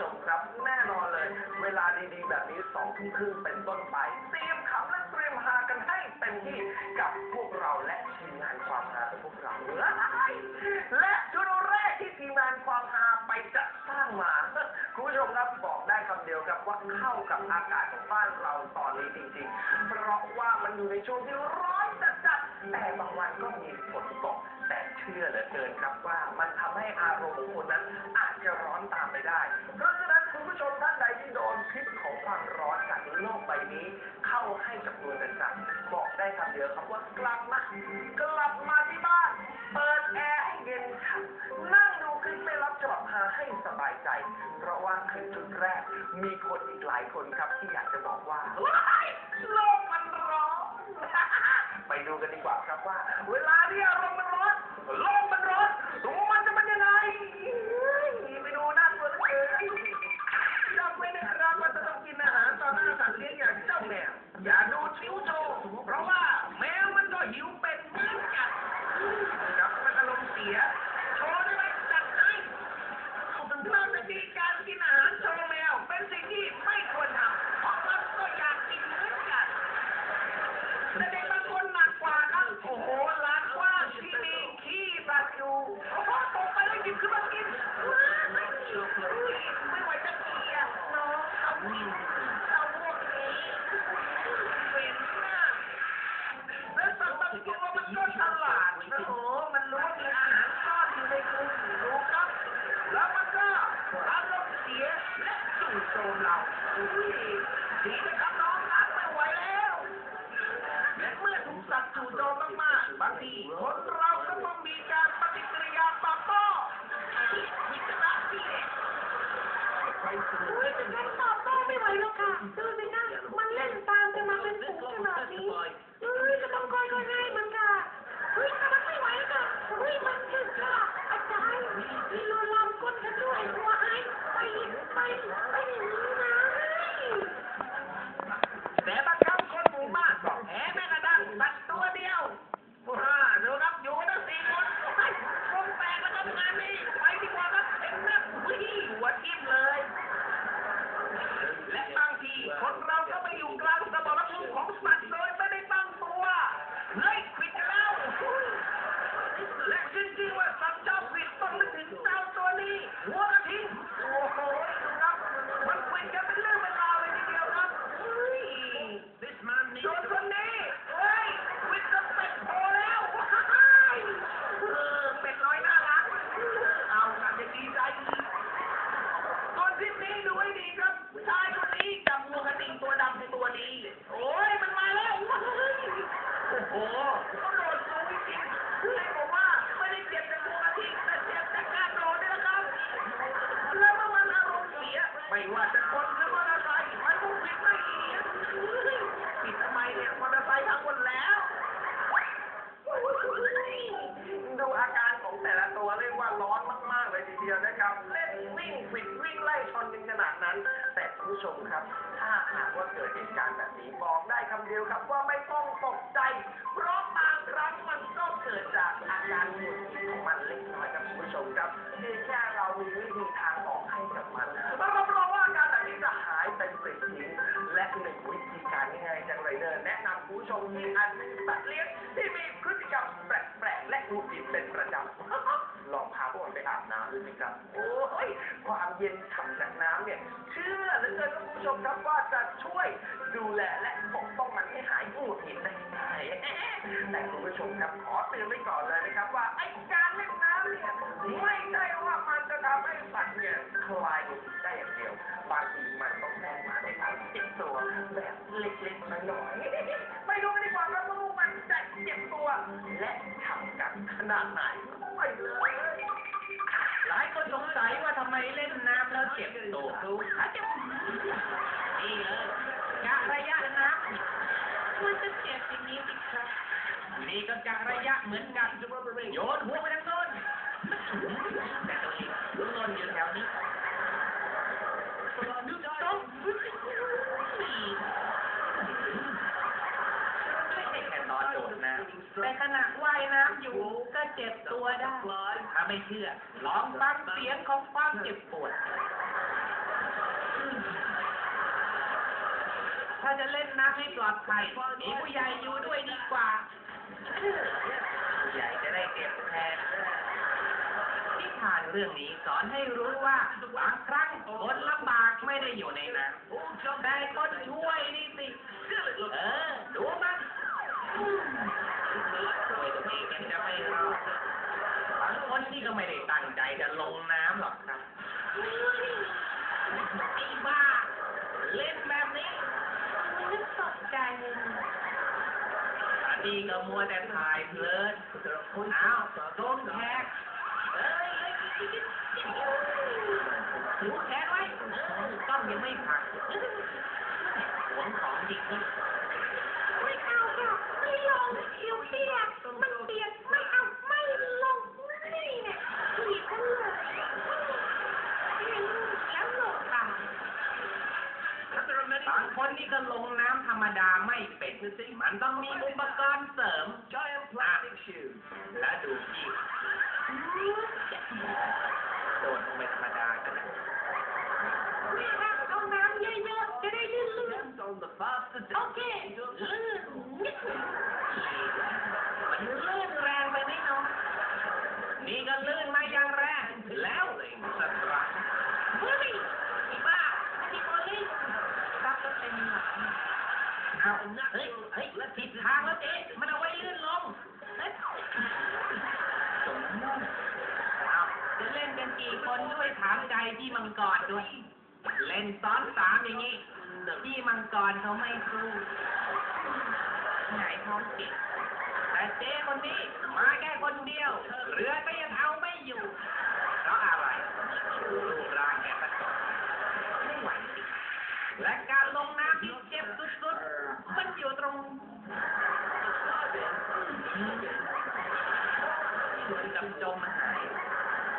ชมครับ แน่นอนเลย เวลาดีๆ แบบนี้สองทุ่มครึ่งเป็นต้นไปเตรียมขำและเตรียมหากันให้เต็มที่กับพวกเราและทีมงานความหาของพวกเราและชุดแรกที่ทีมงานความหาไปจัดสร้างมาคุณผู้ชมครับบอกได้คำเดียวครับว่าเข้ากับอากาศของบ้านเราตอนนี้จริงๆ เพราะว่ามันอยู่ในช่วงที่ร้อนจัดๆแต่บางวันก็มีฝนตก แต่เชื่อเหลือเกินครับว่ามันทำให้อารมณ์ของคนนั้นอาจจะร้อนตามไปได้ เพราะฉะนั้นคุณผู้ชมท่านใดที่โดนพิษของความร้อนจากโลกใบนี้ เข้าให้กับตัวจัดๆบอกได้คำเดียวครับว่ากลับมากลับมาที่บ้าน เปิดแอร์ให้เย็นฉ่ำนั่งดูคลิปไม่รับฉบับหาให้สบายใจ เพราะว่าคลิปชุดแรก มีคนอีกหลายคนครับที่อยากจะบอกว่าโลกมันร้อนไปดูกันดีกว่าครับว่า เวลาที่อารมณ์ แล้ว ครับมีแค่เรามีวิธีทางออกให้กับมันเรารับรองว่าอาการแบบนี้จะหายเป็นปลิดทิ้งและหนึ่งวิธีการง่ายๆจากไรเดอร์แนะนำคุณผู้ชมที่อาจมีสัตว์เลี้ยงที่มีพฤติกรรมแปลกๆและหงุดหงิดเป็นประจำลองพาพวกมันไปอาบน้ำดูสิครับ โอ้ยความเย็นฉ่ำจากน้ำเนี่ย เชื่อเหลือเกินคุณผู้ชมครับว่าจะช่วยดูแลและปกป้องมันให้หายหงุดหงิดได้ง่ายแต่คุณผู้ชมครับขอเตือนไว้ก่อนเลยนะครับว่าไอ้การ ไม่ใช่ว่ามันจะทำให้สัตว์เนี่ยคลายหงุดหงิดได้อย่างเดียว บางทีมันต้องแทรกมาในการเจ็บตัวแบบเล็กๆน้อยๆไปดูกันดีกว่าครับว่าพวกมันจะเจ็บตัว และทำกันขนาดไหนไปเลยหลายคนสงสัยว่าทำไมเล่นน้ำแล้วเจ็บตัวดูอาจจะนี่เลยกะระยะน้ำมันจะเจ็บอย่างนี้สิครับนี่ก็กะระยะเหมือนกันโยนหัวไปทางโน้นแต่ตัวนี้ ลุงนนท์อยู่แถวนี้ดูต้องไม่ใช่แค่ตอนโดดน้ำแต่ขณะว่ายน้ำอยู่ก็เจ็บตัวได้ ถ้าไม่เชื่อลองฟังเสียงของความเจ็บปวด ถ้าจะเล่นน้ำให้ปลอดภัยมีผู้ใหญ่อยู่ด้วยดีกว่า ผู้ใหญ่จะได้เก็บแทน นิทานเรื่องนี้สอนให้รู้ว่าบางครั้งคนลำบากไม่ได้อยู่ในน้ำแต่คนช่วยนี่สิ เออ ดูมันช่วยตัวเองยังจะไม่รอดบางคนที่ก็ไม่ได้ตั้งใจจะลงน้ำหรอกครับไอ้บ้า เล่นแบบนี้นึกตกใจเลยอันนี้ก็มัวแต่ถ่ายเพลินอ้าวโดนแขกเอ้ยเอ้ย ถือแขกไว้ต้องยังไม่ผักหวงของจริงนี่ไม่เอาค่ะไม่ลงเดี๋ยวเปียกมันเปียกไม่เอาไม่ลงนี่ไงถีบกันเลยเห็นแล้วหลบค่ะบางคนนี่ก็ลงน้ำธรรมดาไม่เป็นสิมันต้องมีอุปกรณ์เสริมอะแล้วดูพี่ โดดลงไปธรรมดาก็ได้แม่ครับเอาน้ำเยอะๆจะได้ลื่นๆโอเคลื่นนิดหนึ่ง มันลื่นแรงไปนิดน้องนี่ก็ลื่นมาอย่างแรงแล้วสตรัค เฮ้ยไอ้บ้าอันนี้โอลิรับก็เป็นหลัง เอาเฮ้ย เฮ้ยผิดทางแล้วเจ๊มันเอาไว้ลื่นลงเฮ้ยเอาจะเล่นกันกี่คนด้วยถามใจพี่มังกรด้วย เล่นซ้อนสามอย่างนี้พี่มังกรเขาไม่สู้ไหนท้องเก่งแต่เจ๊คนนี้มาแค่คนเดียวเรือก็ยังเอาไม่อยู่เพราะอะไรรูปร่างแกประกอบไม่ไหวจริงและการลงน้ำที่เจ็บสุดๆมันอยู่ตรงเหมือนกับจมหาย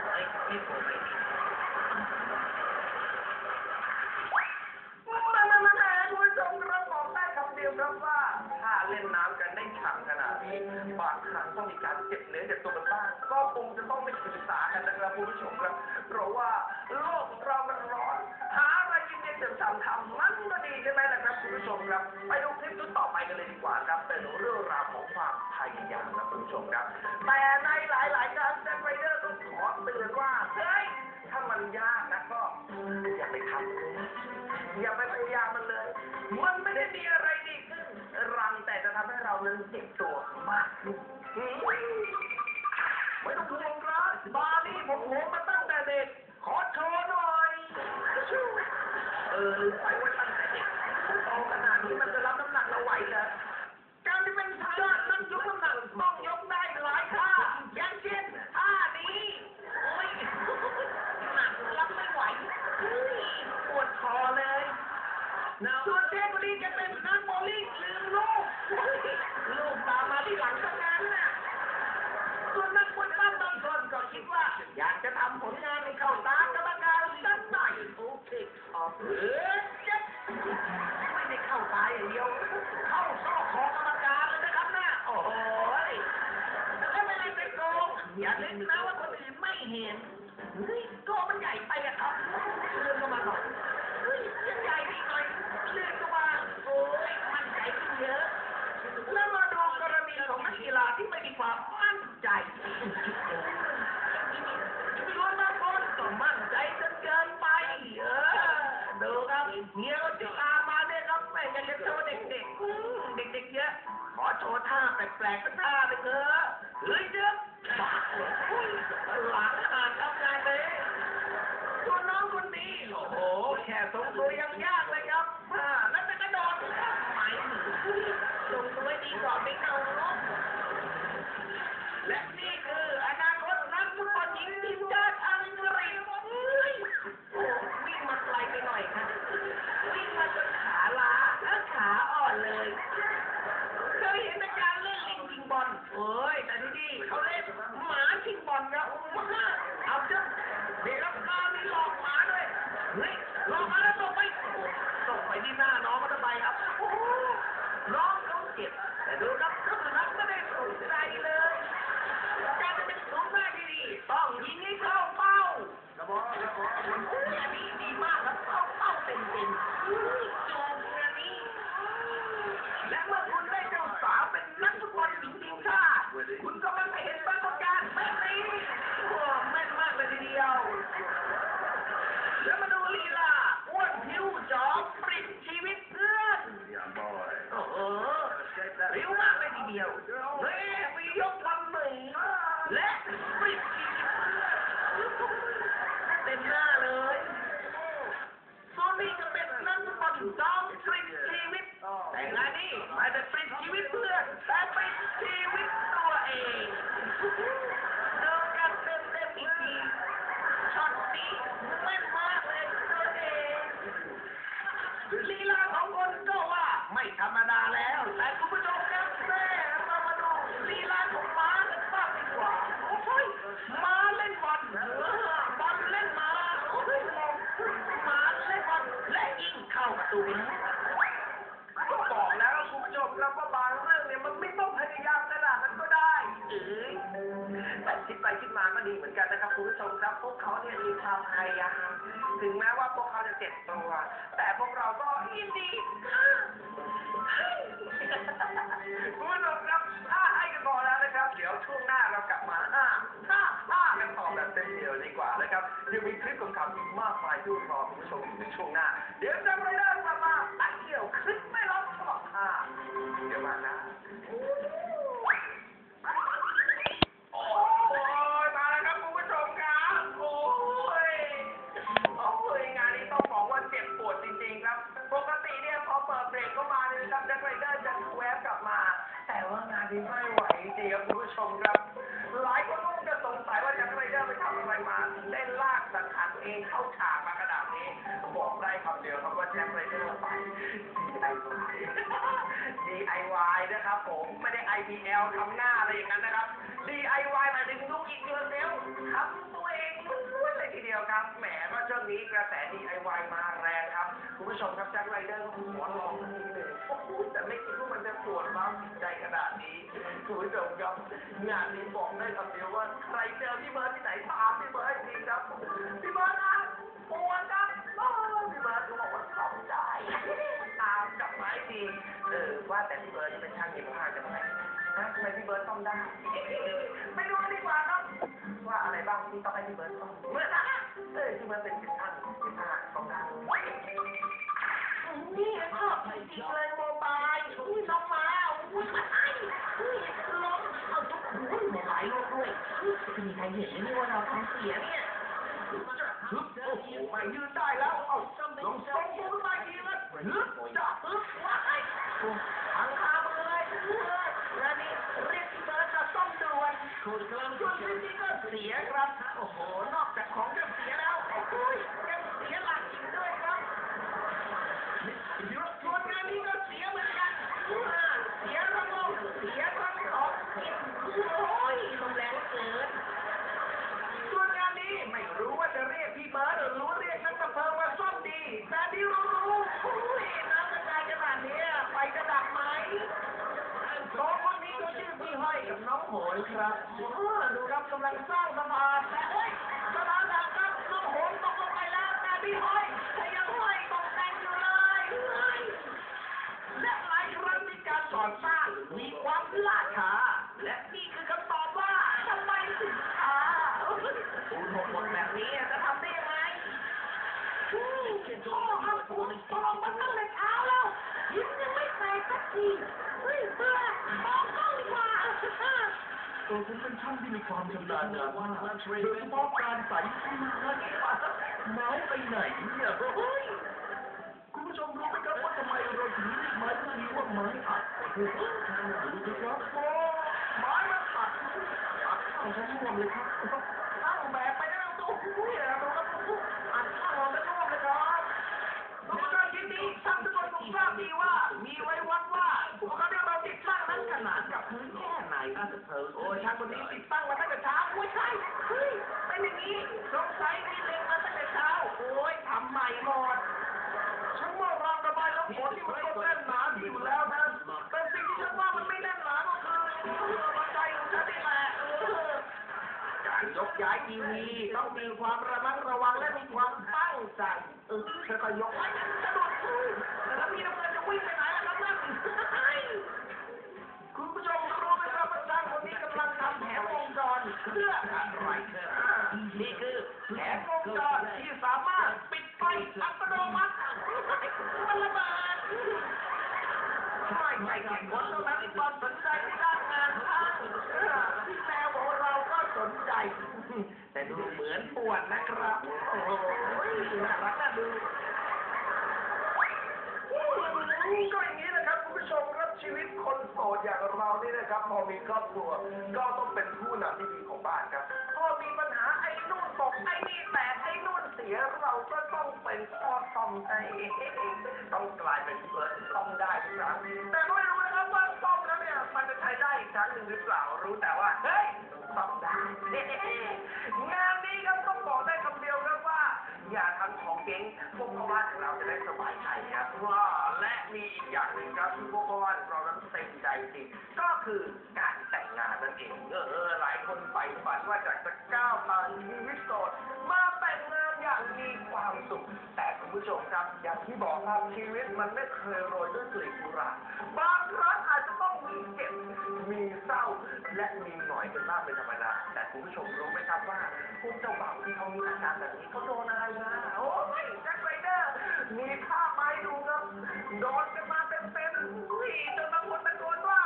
เอ้ยไม่โผล่ไป ต้องมีการเจ็บเนื้อเจ็บตัวกันบ้างก็คงจะต้องไม่ศึกษากันนะครับคุณผู้ชมครับเพราะว่าโลกเรามันร้อนหาอะไรเย็นๆฉ่ำๆทำมันก็ดีใช่ไหมล่ะครับคุณผู้ชมครับไปดูคลิปชุดต่อไปกันเลยดีกว่าครับเป็นเรื่องราวของความพยายามนะคุณผู้ชมครับ แต่ในหลายๆการแจ็คไรเดอร์ต้องขอเตือนว่าเฮ้ยถ้ามันยากนะก็อย่าไปทำเลยอย่าไปพยายามมันเลย มันไม่ได้มีอะไรดีขึ้นรังแต่จะทำให้เรานั้นเจ็บตัวมากขึ้นาร์นี่ผมมมาตั้งแต่เด็ก ขอโชว์หน่อย เออลืมไปว่าตั้งแต่เด็กโตขนาดนี้มันจะรับน้ำหนักเราไหวเหรอการที่เป็นยอดนักยกน้ำหนักต้องยกได้หลายท่าอย่างเช่นท่านี้โอ้ยหนักรับไม่ไหวเฮ้ยปวดคอเลย ส่วนเทพบุรีจะเป็นนักโบว์ลิ่งลืมลูก ลูกตามมาที่หลังทั้งนั้นน่ะ ส่วนนักมวยปั้มบางคนก็คิดว่า อยากจะทำผลงานให้เข้าตากรรมการสักหน่อยโอ เออเจ็บไม่ได้เข้าตาอย่างเดียว เข้าซอกของกรรมการเลยนะครับน่ะโอ้โหยแล้วไม่ได้ไปโกงอย่าลืมนะว่าา แต่งาน ความพยายามถึงแม้ว่าพวกเขาจะเจ็บตัว แต่พวกเราก็ยินดีคุณผู้ชมครับถ้าให้กันพอแล้วนะครับ เดี๋ยวช่วงหน้าเรากลับมาห้าห้าห้ากันต่อแบบเต็มเดียวดีกว่านะครับยังมีคลิปของเขาอีกมากมายที่รอคุณผู้ชมอยู่ในช่วงหน้า เดี๋ยวจะไปเริ่มกลับมาตั้เกี่ยวคลิปไม่รับฉบับห้าเดี๋ยวมานะ ริงๆครับคุณผู้ชมครับ หลายคนก็คงจะสงสัยว่าจ็คไรเดอร์ไปทำอะไรมาเล่นลากสังหารตัวเองเข้าฉากมาขนาดนี้ บอกได้คำเดียวครับว่าแจ็คไรเดอร์ไป DIY นะครับผมไม่ได้ IPL ทำหน้าอะไรอย่างนั้นนะครับ DIY หมายถึงลูกอินเดียเซลทำตัวเองล้วนๆเลยทีเดียวครับแหมก็ช่วงนี้กระแส DIY มาแรงครับคุณผู้ชมครับแจ็คไรเดอร์ก็ขอลองสักทีหนึ่งโอ้โหแต่ไม่คิดว่ามันจะปวดร้าวจิตใจขนาดนี้ ผู้ชมครับ งานนี้บอกได้คำเดียวว่า ใครเจอพี่เบิร์ดที่ไหนตามพี่เบิร์ดจริงครับพี่เบิร์ดครับปวดครับโอ้ยพี่เบิร์ดก็บอกว่าทำได้ตามกลับมาให้ดีเออว่าแต่พี่เบิร์ดจะเป็นช่างเย็บผ้าจะไหมนะทำไมพี่เบิร์ดต้องได้ไม่รู้ดีกว่าครับว่าอะไรบ้างที่ต้องให้พี่เบิร์ดต้องเมื่อนะเออพี่เบิร์ดเป็นช่างเย็บผ้าต้องได้นี่ชอบจริงเลยโมบายอุ้ยน้องมาอุ้ยมาไอ้อุ้ย มีใครเห็นไหมว่าเราท้องเสียเนี่ยฮึบโอ้โหไม่ยืนได้แล้วเอาลงทรงตัวมาดีเลยฮึบจ้าฮึบว้ายทางคามาเลยเฮ้ยแล้วนี่เรียกพี่เบิร์ดมาซ่อมด่วนส่วนพี่นี่ก็เสียครับโอ้โหนอก พ่อครับผมตองมาตั้งแต่เช้าแล้วยิ้มยังไม่แตกสักทีเฮ้ยเบื่อมองกล้องดีกว่าตัวผมเป็นช่างที่มีความชำนาญงานมากโดยเฉพาะการใส่ฟิวนั่นไม้ไปไหนเนี่ยเฮ้ยคุณผู้ชมรู้ไหมครับว่าทำไมเราถึงเรียกไม้พวกนี้ว่าไม้อัดดูสิครับโอ้ไม้มันอัดอัดเข้าทั้งร่วมเลยครับ ตั้งแบบไปแล้วตัวหุ้ยแล้วก็อัดข้าวไปร่วมเลยครับทุกท่านยินดีท่านทุกคนคงทราบดีว่า มีไว้วัดว่าพวกเขาได้เราติดตั้งนั้นขนานกับพื้น แค่ไหนโอ้ยช่างคนนี้ติดตั้งมาตั้งแต่เช้าโอ้ยใช่เฮ้ยเป็นอย่างนี้สงสัยมีเล็งมาตั้งแต่เช้าโอ้ยทำใหม่หมดฉันว่ารางระบายน้ำฝนที่มันก็แน่นหนาดีอยู่แล้วนะแต่สิ่งที่ฉันว่ามันไม่แน่นหนาก็คือบันไดของฉันนี่แหละเออการยกย้ายทีวีต้องมีความระมัดระวังและมีความตั้งใจเออค่อยๆยกไว้กระโดด คนเท่าที่ความสนใจในด้านงานช่างแมวของเราก็สนใจ แต่ดูเหมือนปวดนะครับ โอ้โหน่ารักน่าดูก็อย่างนี้นะครับคุณผู้ชมครับชีวิตคนโสดอย่างเรานี่นะครับ พอมีครอบครัว ก็ต้องเป็นผู้นำที่ดีของบ้านครับ พอมีปัญหาไอ้นู่นตกไอ้นี่แตกไอ้นู่นเสียเราก็ต้องเป็นพ่อซ่อมให้ต้องกลายเป็นเพิร์ดซ่อมได้ครั้งแต่ก็ไม่รู้ว่า หรือเปล่ารู้แต่ว่าเฮ้ยซ่อมได้งานนี้ครับต้องบอกได้คำเดียวครับว่า อย่าทำของเก๊งพวกพ่อบ้านของเราจะได้สบายใจครับว่าและมีอีกอย่างหนึ่งครับที่พวกพ่อบ้านของเรานั้นเต็มใจจริงก็คือการแต่งงานนั่นเองเออเออหลายคนใฝ่ฝันว่าอยากจะก้าวผ่านชีวิตโสดมาแต่งงานอย่างมีความสุข แต่คุณผู้ชมครับ อย่างที่บอกครับชีวิตมันไม่เคยโรยด้วยกลีบกุหลาบบางครั้งอาจจะต้องมีเจ็บ มีเศร้าและมีหน่อยเป็นบ้างเป็นธรรมดาแต่คุณผู้ชมรู้ไหมครับว่าพวกเจ้าบ่าวที่เขามีอาการแบบนี้เขาโดนอะไรมาโอ้ยแจ็คไรเดอร์มีภาพมาให้ดูครับโดนกันมาเต็มๆอุ้ยจนบางคนตะโกนว่า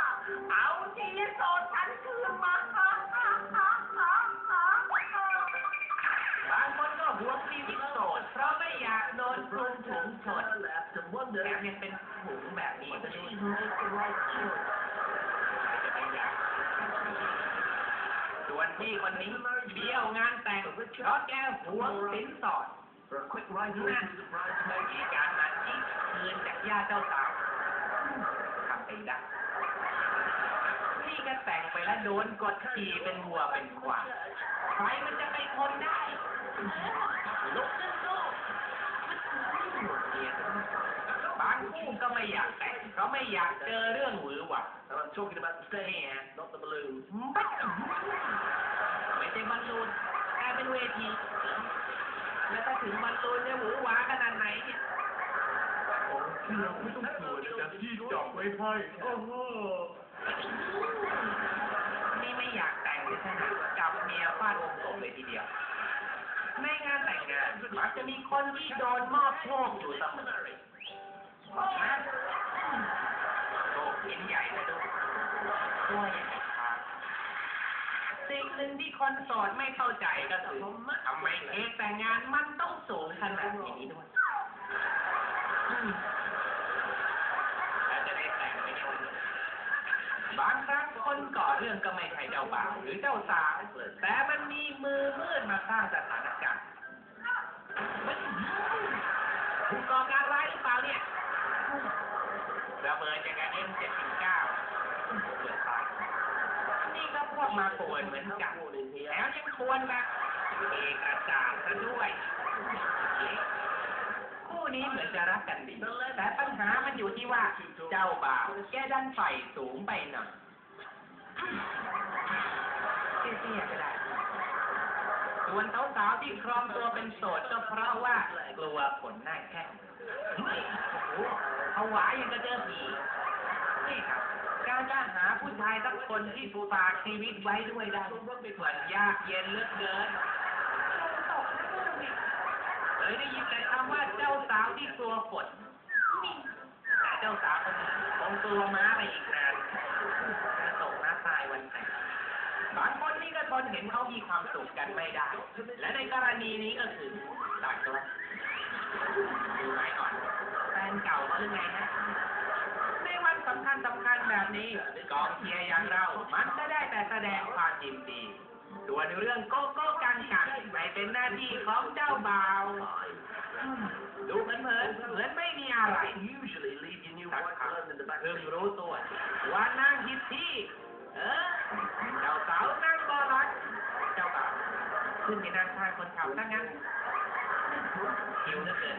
เอาชีวิตโสดฉันคืนมาฮ่าฮ่าฮ่าฮ่าฮ่าฮ่าบางคนก็หวงชีวิตโสดเพราะไม่อยากโดนคลุมถุงชนแถมยังเป็นถุงแบบนี้ ส่วนพี่คนนี้เบี้ยวงานแต่งเพราะแกหวงสินสอดนั่นเลยมีการมาที่คืนจากญาติเจ้าสาวทำไปได้พี่ก็แต่งไปแล้วโดนกดขี่เป็นวัวเป็นควายใครมันจะไปทนได้ลุกขึ้นสู้ บางคู่ก็ไม่อยากแต่งเพราะไม่อยากเจอเรื่องหวือหวา I'm talking about the นี่ stage, ฮะ not the balloon. ไม่ใช่บอลลูนแต่เป็นเวที แล้วถ้าถึงบอลลูนเนี่ยหวือหวาขนาดไหนเนี่ย ที่เราไม่ต้องกลัวนะที่จับไว้ให้โอ้โหนี่ไม่อยากแต่งเลยขนาดจับเมียฟาดวงกลมเลยทีเดียว ในงานแต่งงานมักจะมีคนที่โดนมอบโชคอยู่เสมอนะ โชคเห็นใหญ่เลยดูตัวใหญ่ครับสิ่งหนึ่งที่คนโสดไม่เข้าใจก็คือทำไมเค้กแต่งงานมันต้องสูงขนาดนี้ด้วยอืมแล้วจะได้แต่งไปในวันนี้บางครั้งคนก่อเรื่องก็ไม่ใช่เจ้าบ่าวหรือเจ้าสาวแต่มันมีมือมืดมาสร้างสถานการณ์คุณก่อการร้ายหรือเปล่าเนี่ย ระเบิดจากเอ็มเจ็ดสิบเก้าเปิดตายนี่ก็พวกมาป่วนเหมือนกันแล้วยังควรแบบเอกสารซะด้วย คู่นี้เหมือนจะรักกันดี แต่ปัญหามันอยู่ที่ว่าเจ้าบ่าวแกดันไฟสูงไปหน่อยเตี้ยๆก็ได้ ส่วนสาวๆที่ครองตัวเป็นโสดก็เพราะว่ากลัวผลหน้าแข้งโอ้โหเขาหวายังกระเจอผีนี่ครับการจะหาผู้ชายสักคนที่ฝากชีวิตไว้ด้วยได้เหมือนยากเย็นเลือเกินเลยได้ยินแต่คำว่าเจ้าสาวที่กลัวฝนแต่เจ้าสาวคนนี้คงกลัวม้าไปอีกนานจะตกน้าตายวันแต่ง บางคนนี่ก็ทนเห็นเขามีความสุขกันไม่ได้ และในกรณีนี้ก็คือตากตัวดูไหมก่อน แฟนเก่าเขาหรือไงฮะ ในวันสำคัญสำคัญแบบนี้กองเชียร์อย่างเรา มันก็ได้แต่แสดงความยินดีส่วนเรื่องโก้โก้กันกันไม่เป็นหน้าที่ของเจ้าบ่าวอืมดูเผินๆเหมือนไม่มีอะไร Usually leave your new สัก wife พัก alone in the back เพิ่ง seat. รู้ตัวว่านั่งผิดที่ เออเจ้าสาวนั่งบอรักเจ้าบ่าวขึ้นไปนั่งข้างคนขับซะงั้นหิวเหลือเกิน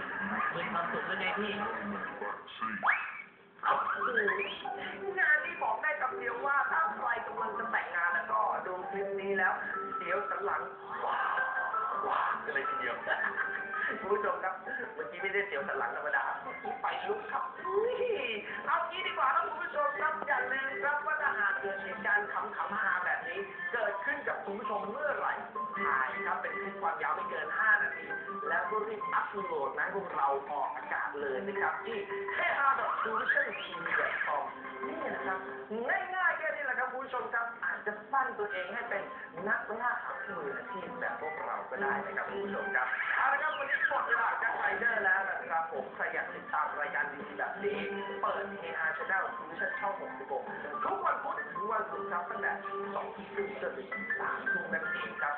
มึนความสุขหรือไงพี่โอ้โหงานนี้บอกได้คำเดียวว่าถ้าใครกำลังจะแต่งงานแล้วก็ดูคลิปนี้แล้ว เดี๋ยวสันหลังว้าวว้าวกันเลยทีเดียวคุณผู้ชมครับเมื่อกี้ไม่ได้เสียวสันหลังธรรมดาเมื่อกี้ไฟลุกครับอุ้ยเอางี้ดีกว่าครับคุณผู้ชมครับ ขำฮาแบบนี้ เกิดขึ้นกับคุณผู้ชมเมื่อไหร่ถ่ายครับเป็นคลิปความยาวไม่เกิน 5 นาที แล้วก็รีบอัพโหลดนะพวกเราออกอากาศเลยนะครับ ที่ h a r d s o l u t i o n t v c o m ง่ายๆแค่นี้แหละครับคุณผู้ชมครับอาจจะปั้นตัวเองให้เป็นนักล่าหามืออาชีพแบบพวกเราก็ได้นะครับคุณผู้ชมครับเอาละครับวันนี้หมดเวลาการไรเดอร์แล้วนะครับผมใครอยากติดตามรายการดีๆแบบนี้เปิด AR Channel คุณผู้ชมช่อง 66 ทุกวันพุธ ถึงวันศุกร์ครับ